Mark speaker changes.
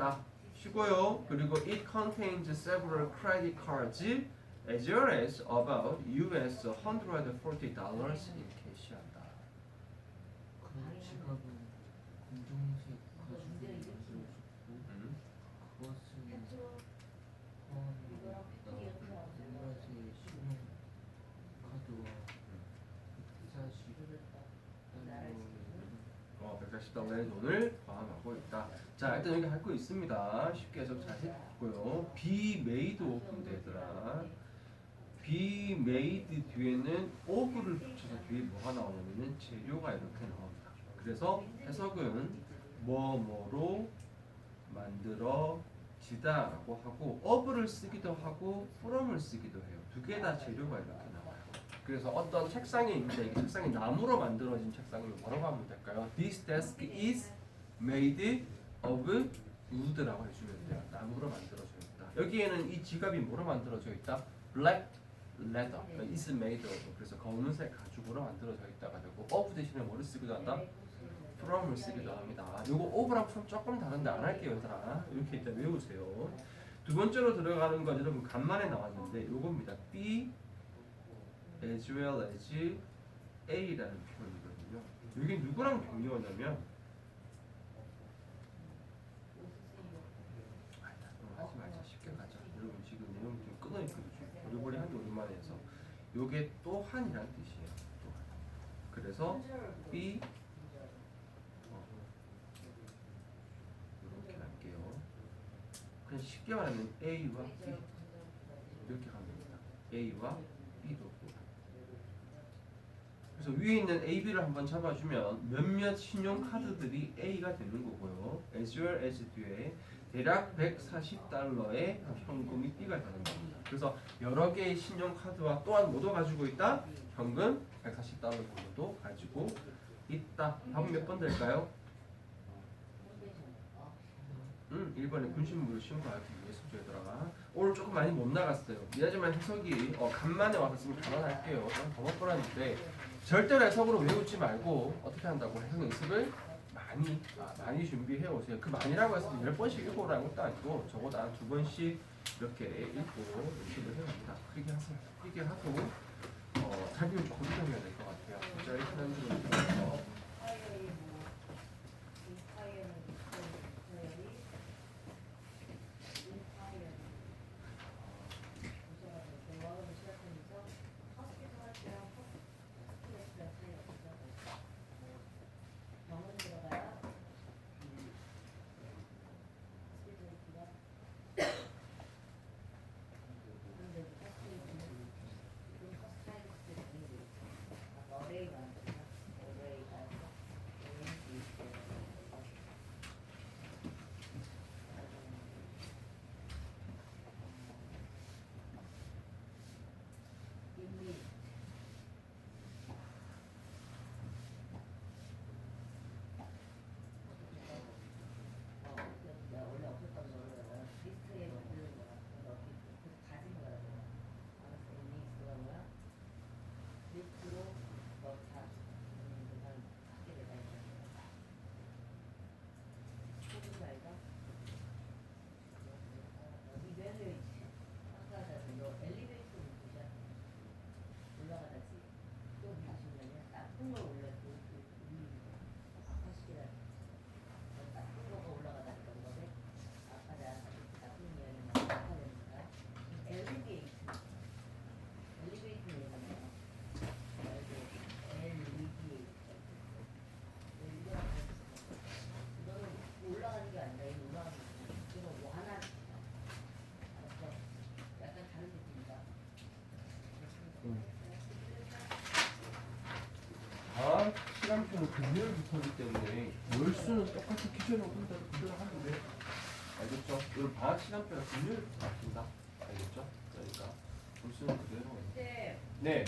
Speaker 1: 받았다. 쉬고요. 그리고 it contains several credit cards as well as about US 140 dollars in cash 한다.
Speaker 2: 그 지갑은 검정색 가죽으로 만들어졌고
Speaker 1: 음.
Speaker 2: 그것은 포함이다 노란색 신용 카드와 140달러의
Speaker 1: 어, 140달러의 돈을 포함하고 있다. 자, 일단 여기 할 거 있습니다. 쉽게 해서 잘 했고요. be made of 얘들아. be made 뒤에는 of를 붙여서 뒤에 뭐가 나오냐면은 재료가 이렇게 나옵니다. 그래서 해석은 뭐뭐로 만들어지다라고 하고 of를 쓰기도 하고 from을 쓰기도 해요. 두 개 다 재료가 이렇게 나와요. 그래서 어떤 책상이 있는데 이 책상이 나무로 만들어진 책상이면 뭐라고 하면 될까요? This desk is made of wood라고 해주면 돼요. 나무로 만들어져 있다. 여기에는 이 지갑이 뭐로 만들어져 있다? Black leather. 그러니까 is made of. 그래서 검은색 가죽으로 만들어져 있다가 되고 of 대신에 뭐를 쓰기도 한다? from을 쓰기도 합니다. 요거 of랑 from 조금 다른데 안 할게요, 얘들아. 이렇게 일단 외우세요. 두 번째로 들어가는 건 여러분 간만에 나왔는데 요겁니다. be as well as A라는 표현이거든요. 이게 누구랑 동의어냐면 아, 그럼 하지 말자 쉽게 가자. 여러분 지금 내용이 좀 끊어 있거든요. 버리버리한 게 오랜만에 해서 요게 또한이란 뜻이에요. 또한. 그래서 B 어, 이렇게 할게요. 그냥 쉽게 말하면 A와 B 이렇게 가면 됩니다. A와 B도 그래서 위에 있는 A, B를 한번 잡아주면 몇몇 신용카드들이 A가 되는 거고요. as well as 뒤에 대략 140달러의 현금이 B가 되는 겁니다. 그래서 여러 개의 신용카드와 또한 뭐도 가지고 있다? 현금 140달러 정도도 가지고 있다. 답은 몇 번 될까요? 음, 1번에 군신물을 신고하기 위해서 저희들아가 오늘 조금 많이 못 나갔어요. 미안하지만 해석이 어, 간만에 와서 지금 감안할게요. 좀 버벅거렸는데 절대로 해석으로 외우지 말고 어떻게 한다고 해석 연습을 많이 아, 많이 준비해 오세요. 그 많이라고 해서 열 번씩 읽어오라는 것도 아니고 적어도 한 두 번씩 이렇게 읽고 연습을 해봅니다. 그렇게 하세요. 그렇게 하고 어, 잘 배우고 고르셔야 될 것 같아요. 자, 일단 들어서
Speaker 3: 아,
Speaker 1: 시간표는 금요일부터이기 때문에 월수는 똑같이 기존에 오던 대로 그대로 하면 돼. 알겠죠? 여러분 방학 시간표가 금요일부터 바뀐다. 알겠죠? 그러니까 월수는 그대로. 네? 네.